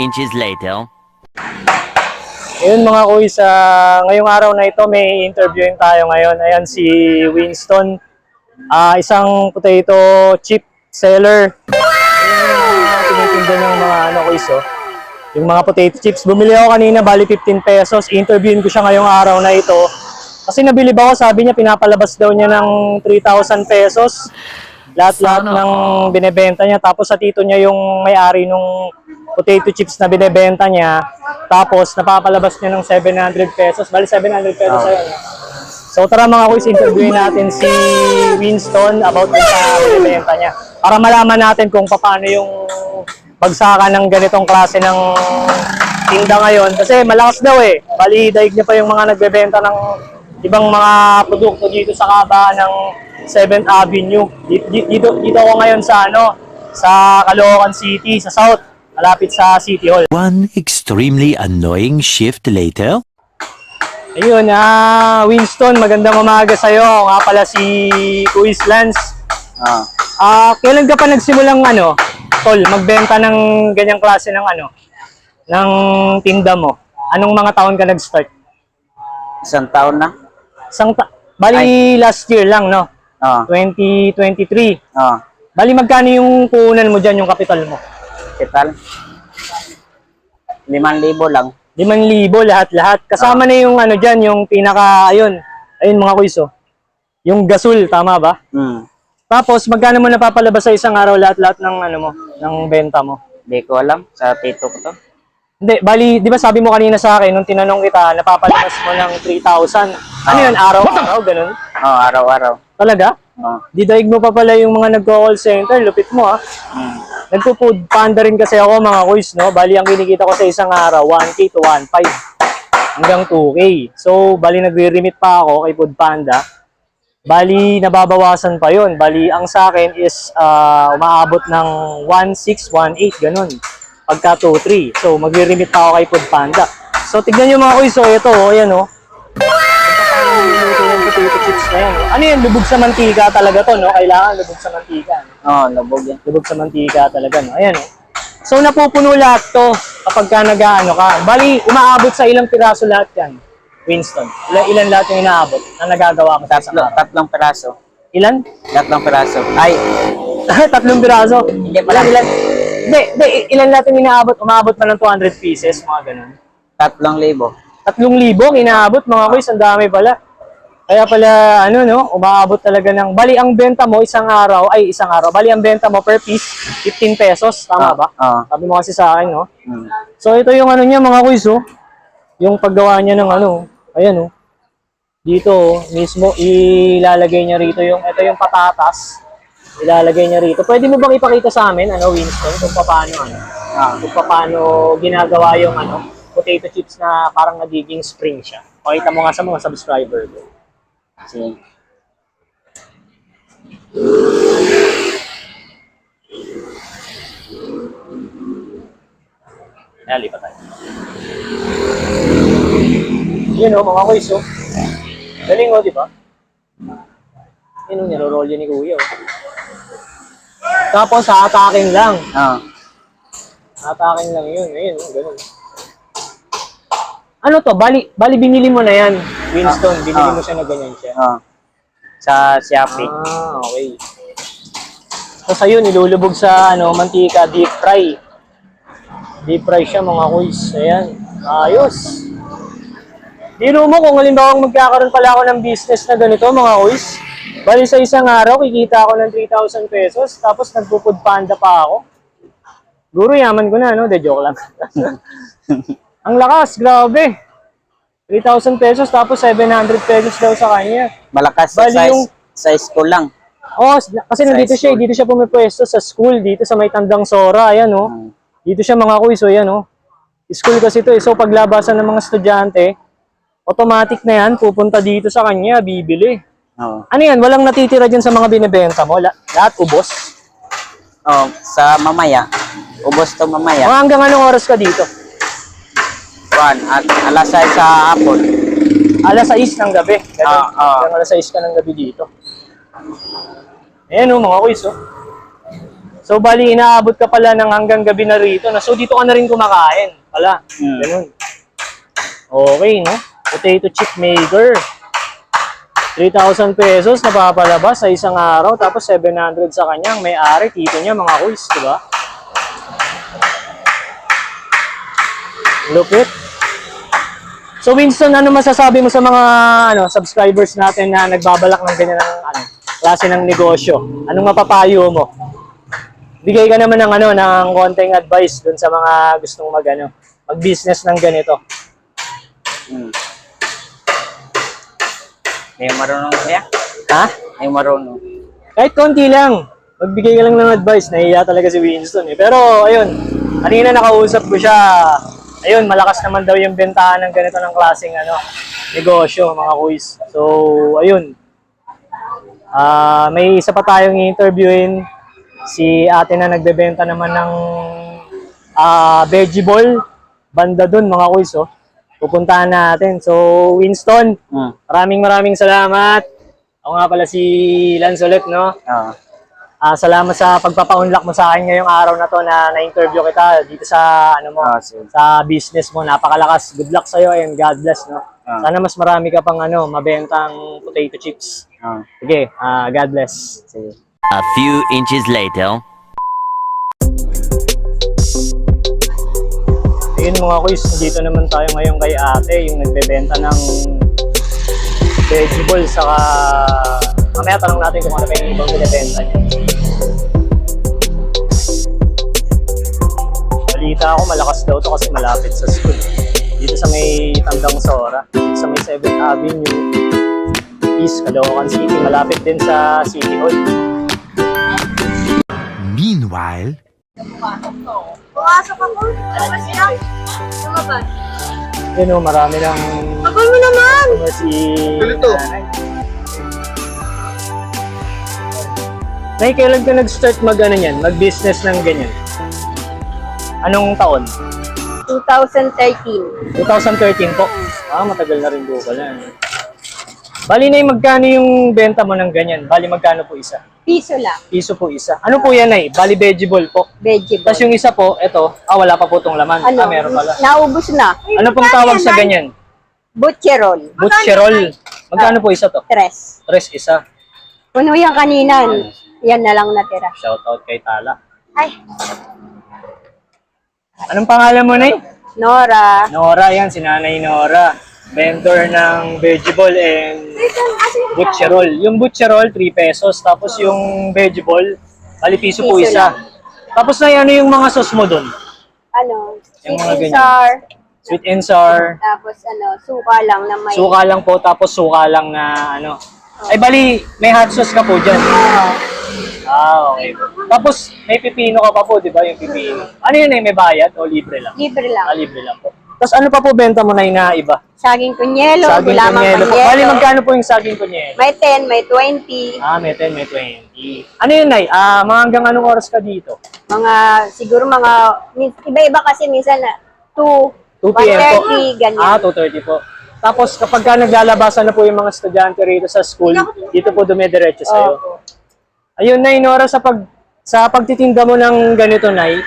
inches later. Ayun mga kuys, ah, ngayong araw na ito may interviewin tayo ngayon. Ayan si Winston, ah, isang potato chip seller. Mga tinitinda ng mga ano kuys oh. Yung mga potato chips. Bumili ako kanina, bali 15 pesos. Interviewin ko siya ngayong araw na ito. Kasi nabilib ako, sabi niya pinapalabas daw niya ng 3,000 pesos. Lahat-lahat ng binebenta niya. Tapos sa tito niya yung may-ari nung potato chips na binebenta niya. Tapos napapalabas niya ng 700 pesos. Bali 700 pesos ayun. So tara mga kuys, interviewin natin si Winston about dun sa binibenta niya. Para malaman natin kung paano yung bagsakan ng ganitong klase ng tinda ngayon. Kasi malakas daw eh. Bali, daig niya pa yung mga nagbebenta ng ibang mga produkto dito sa kabaan ng 7th Avenue. Dito, dito, dito ako ngayon sa ano, sa Caloocan City, sa South, malapit sa City Hall. One extremely annoying shift later. Ayun, ah, Winston, magandang umaga sa'yo. Ako nga pala si Kuis Lance. Ah, Ah, kailan ka pa nagsimulang ano, tol, magbenta ng ganyang klase ng ano, ng tinda mo? Anong mga taon ka nag-start? isang taon na. Isang ta- Bali last year lang, no? Ah, 2023. ah, Bali magkano yung puhunan mo dyan, yung kapital mo? kapital. Liman libo lang. 5,000 lahat-lahat. Kasama na yung ano dyan, yung pinaka, ayun, ayun mga kuiso. Yung gasol, tama ba? Hmm, Tapos, magkano mo napapalabas sa isang araw lahat-lahat ng ano mo, ng benta mo? di ko alam. Sa tito ko to. Hindi, bali, di ba sabi mo kanina sa akin, nung tinanong kita, napapalabas mo ng 3,000. Ano yun, araw-araw, ganun? Oh, araw-araw. Talaga? Oh, Di daig mo pa pala yung mga nagko-call center, lupit mo ah. hmm. Nagpo-food panda rin kasi ako mga kuys, no? Bali, ang kinikita ko sa isang araw, 1K to 1.5 hanggang 2K. So, bali, nagre-remit pa ako kay Food Panda. Bali, nababawasan pa yon. Bali, ang sa akin is ah, umaabot ng 1.6, 1.8, ganun. Pagka 2.3. So, magre-remit ako kay Food Panda. So, tignan nyo mga kuys, so ito, oh, yan oh. Yung potato chips na yan. Ano yan, lubog sa mantika talaga to, no? Kailangan lubog sa mantika. no? Oh, labog yan. Lubog sa mantika talaga, no? Ayan, oh. So, napupuno lahat to kapag ka nag-ano ka. Bali, umaabot sa ilang piraso lahat yan, Winston. Ilan, ilan lahat yung inaabot na nagagawa mo sa isang Tatlo, araw? tatlong peraso. Ilan? Tatlong peraso. Ay, Tatlong piraso. Hindi pala. Ilan, ilan? Hindi, hindi, ilan yung inaabot? Umaabot pa ng 200 pieces, mga ganun. tatlong libo. Tatlong libo, inaabot, mga boys, ang dami pala. Kaya pala, ano no, umaabot talaga ng, bali ang benta mo isang araw, ay isang araw, bali ang benta mo per piece, 15 pesos, tama ba? Oo. Sabi mo kasi sa akin, no? Hmm. So ito yung ano niya mga kuys oh. Yung paggawa niya ng ano, ayan oh. Dito oh, mismo ilalagay niya rito yung ito yung patatas. Ilalagay niya rito. Pwede mo bang ipakita sa amin ano Winston kung paano ano? Ah, kung paano ginagawa yung ano, potato chips na parang nagiging spring siya. Pakita mo nga sa mga subscriber ko. Kasi, Ayan, lipat tayo. Yun oh, mga kuys oh. Galing oh, di ba? Yun oh, niro-roll yun ni Kuya oh. Tapos, sa-attacking lang. ah, Attacking lang yun. Ayun, ganun. Ano to? Bali, bali binili mo na yan, Winston. Ah, Binili ah. mo siya na ganyan siya. ah. Sa Shopee. Ah, okay. Tapos ayun, nilulubog sa ano, mantika, deep fry. Deep fry siya mga kuys. Ayan. Ayos. Biro mo kung halimbawa magkakaroon pala ako ng business na ganito mga kuys. Bali sa isang araw, kikita ako ng 3,000 pesos. Tapos nagpupud panda pa ako. Guro, yaman ko na, no? De, joke lang. Ang lakas, grabe. 3,000 pesos tapos 700 pesos daw sa kanya. Malakas sa Bali size. yung- Size ko lang. Oh, kasi nandito siya, eh. school. dito siya pumipwesto sa school, dito sa may tandang Sora, ayan oh. Hmm. Dito siya mga kuys, oh, ayan oh. School kasi to, eh. so paglabasan ng mga estudyante, automatic na yan, pupunta dito sa kanya, bibili. Oh. Ano yan, walang natitira dyan sa mga binibenta mo, La- lahat ubos. Oh, sa mamaya. Ubos to mamaya. Mga hanggang anong oras ka dito? One, at alas 6 sa hapon. Alas 6 ng gabi. Ganun. Ah, ah. Hanggang alas 6 ka ng gabi dito. Ayan oh, mga kuys oh. So, bali, inaabot ka pala ng hanggang gabi na rito. Na, so, dito ka na rin kumakain. Pala. Mm. Ganun. Okay, no? Potato chip maker. 3,000 pesos napapalabas sa isang araw. Tapos 700 sa kanyang may-ari. Tito niya, mga kuys, di ba? Lupit. So Winston, ano masasabi mo sa mga ano subscribers natin na nagbabalak ng ganyan ng ano, klase ng negosyo? Anong mapapayo mo? Bigay ka naman ng ano ng konting advice dun sa mga gustong mag ano, mag-business ng ganito. Mm. May marunong kaya? Ha? May marunong. Kahit konti lang. Magbigay ka lang ng advice. Nahiya talaga si Winston eh. Pero ayun, kanina nakausap ko siya. Ayun, malakas naman daw yung bentahan ng ganito ng klaseng ano, negosyo, mga kuis. So, ayun. Ah, may isa pa tayong interviewin si ate na nagbebenta naman ng ah veggie ball banda dun mga kuis oh. Pupuntahan natin. So, Winston, Mm. maraming maraming salamat. Ako nga pala si Lance ulit, no? Ah, salamat sa pagpapaunlak mo sa akin ngayong araw na to na na-interview kita dito sa ano mo, Ah, sa business mo. Napakalakas. Good luck sa iyo and God bless, no? Ah. Sana mas marami ka pang ano, mabentang potato chips. Oo. Sige, ah, God bless. Sige. A few inches later. Ayun mga kuys, dito naman tayo ngayon kay ate, yung nagbebenta ng vegetable, saka mamaya tanong natin kung ano pa yung ibang binibenta niya. Balita ako, malakas daw to kasi malapit sa school. Dito sa may Tandang Sora, sa may 7th Avenue, East Caloocan City, malapit din sa City Hall. Meanwhile, Pumasok ako. Labas lang. Lumabas. Yun o, marami ng Pagod mo naman! si Nanay. Nay, kailan ka nag-start mag ano yan, mag-business ng ganyan? Anong taon? 2013. 2013 po. Ah, matagal na rin po pala. Bali na magkano yung benta mo ng ganyan? Bali magkano po isa? Piso lang. Piso po isa. Ano po yan ay? Bali vegetable po. Vegetable. Tapos yung isa po, eto, ah wala pa po itong laman. ano, Ah, meron pala. naubos na. Ano pong tawag sa ganyan? Butcherol. Butcherol. Magkano po isa to? Tres. Tres isa. Puno yan kanina. Yan na lang natira. Shoutout kay Tala. Ay, Anong pangalan mo, Nay? Nora. Nora, yan, si Nanay Nora. Vendor ng vegetable and butcherol. Yung butcherol, 3 pesos. Tapos yung vegetable, bali piso po isa. Tapos na ano yung mga sauce mo doon? Ano, Yung sweet and ganyan. sour. Sweet and sour. Tapos ano, suka lang na may... Suka lang po, tapos suka lang na ano. Ay bali, may hot sauce ka po dyan. Oo. Ah, okay. Tapos may pipino ka pa po, di ba yung pipino? Ano yun eh, may bayad o libre lang? libre Ah, lang. libre lang po. Tapos ano pa po benta mo na na iba? Saging kunyelo, Saging gulamang kunyelo kunyelo. Bali, magkano po yung saging kunyelo? May 10, may 20. Ah, may 10, may 20. Ano yun, Nay? Ah, mga hanggang anong oras ka dito? Mga, siguro mga, iba-iba kasi minsan na 2, 2 p.m. po? 1:30, ganyan. Ah, 2.30 po. Tapos kapag ka naglalabasan na po yung mga estudyante rito sa school, dito po dumidiretso sa'yo. Opo. Ayun, Nay, Nora, sa pag sa pagtitinda mo ng ganito, Nay,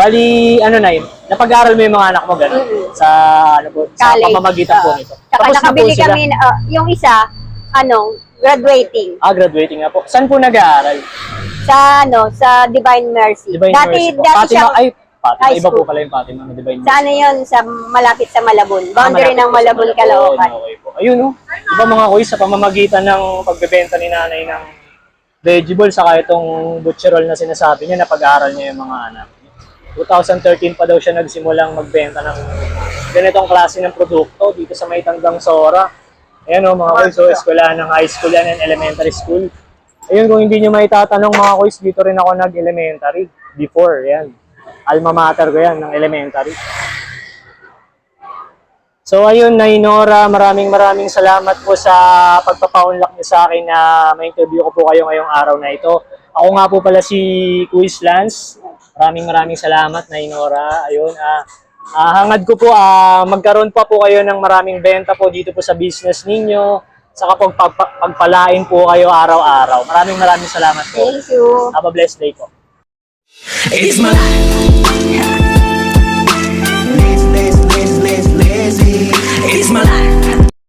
bali, ano, Nay, napag-aaral mo yung mga anak mo gano'n? Mm-mm. Sa, ano po, sa college. pamamagitan po Oo. nito. Tsaka Tapos na po nakabili sila. kami, ah, yung isa, ano, graduating. Ah, graduating nga po. Saan po nag-aaral? Sa, ano, sa Divine Mercy. Divine dati, Mercy po. dati Fatima, siya, ay, Fatima, high iba po school. pala yung Fatima ng Divine sa ano yun, sa malapit sa Malabon. Boundary Ah, ng Malabon, malapit po sa Caloocan. Okay po. Ayun, no? Iba mga kuy, sa pamamagitan ng pagbebenta ni nanay ng vegetable, saka itong butcherol na sinasabi niya, na pag-aaral niya yung mga anak. 2013 pa daw siya nagsimulang magbenta ng ganitong klase ng produkto dito sa may Sora. Ayan o mga kuy, so eskwela ng high school yan and elementary school. Ayun, kung hindi nyo maitatanong mga kuys, dito rin ako nag-elementary before, yan. Alma mater ko yan, ng elementary. So ayun, Nay Nora, maraming maraming salamat po sa pagpapaunlak niyo sa akin na ma-interview ko po kayo ngayong araw na ito. Ako nga po pala si Quiz Lance. Maraming maraming salamat na Inora. Ayun, ah, ah, hangad ko po ah, magkaroon pa po kayo ng maraming benta po dito po sa business ninyo. Saka pag pagpalain po kayo araw-araw. Maraming maraming salamat po. Thank you. Have a blessed day po. It's my life. Lazy, lazy, lazy, lazy. It's my life.